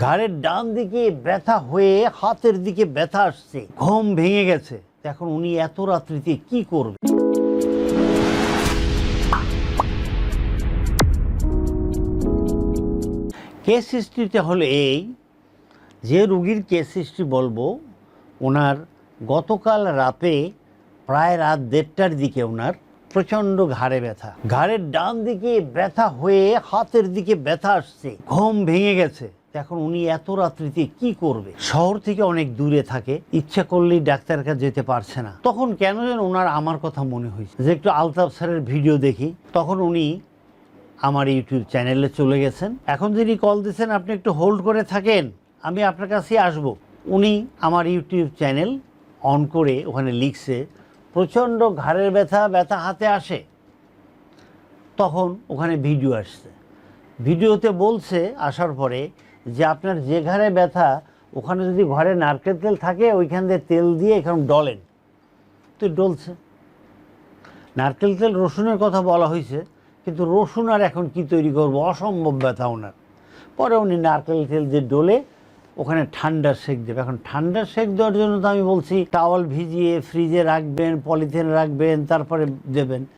ঘাড়ের ডান দিকে ব্যথা হয়ে হাতের দিকে ব্যথা আসছে। ঘুম ভেঙে গেছে। এখন উনি এত রাত্রিতে কি করবে? কেস হিস্ট্রিটা হলো এই? যে রুগীর কেস হিস্ট্রি বলব, ওনার গতকাল রাতে প্রায় রাত দেড়টার দিকে ওনার প্রচণ্ড ঘাড়ে ব্যথা। ঘাড়ের ডান দিকে ব্যথা হয়ে হাতের দিকে ব্যথা আসছে। ঘুম ভেঙে গেছে। এখন উনি এত রাত্রিতে কি করবে? শহর থেকে অনেক দূরে থাকে, ইচ্ছা করলেই ডাক্তারের কাছে যেতে পারছে না। তখন কেন যেন ওনার আমার কথা মনে হয়েছে। যে একটু আলতাফ স্যারের ভিডিও দেখি, তখন উনি আমার ইউটিউব চ্যানেলে চলে গেছেন। এখন যিনি কল দিয়েছেন, আপনি একটু হোল্ড করে থাকেন, আমি আপনার কাছেই আসব। উনি আমার ইউটিউব চ্যানেল অন করে ওখানে লিখছে, প্রচণ্ড ঘাড়ের ব্যথা ব্যথা হাতে আসে। তখন ওখানে ভিডিও আসছে। ভিডিওতে বলছে, আসার পরে যে আপনার যে ঘাড়ে ব্যথা, ওখানে যদি ঘরে নারকেল তেল থাকে, ওইখান দিয়ে তেল দিয়ে এখানে ডলেন। তো ডলছে। নারকেল তেল রসুনের কথা বলা হয়েছে, কিন্তু রসুন আর এখন কি তৈরি করব? অসম্ভব ব্যথা ওনার। পরে উনি নারকেল তেল দিয়ে ডলে, ওখানে ঠান্ডা সেক দেবে। এখন ঠান্ডা সেক দেওয়ার জন্য তো আমি বলছি, টাওয়াল ভিজিয়ে ফ্রিজে রাখবেন, পলিথিন রাখবেন, তারপরে দেবেন।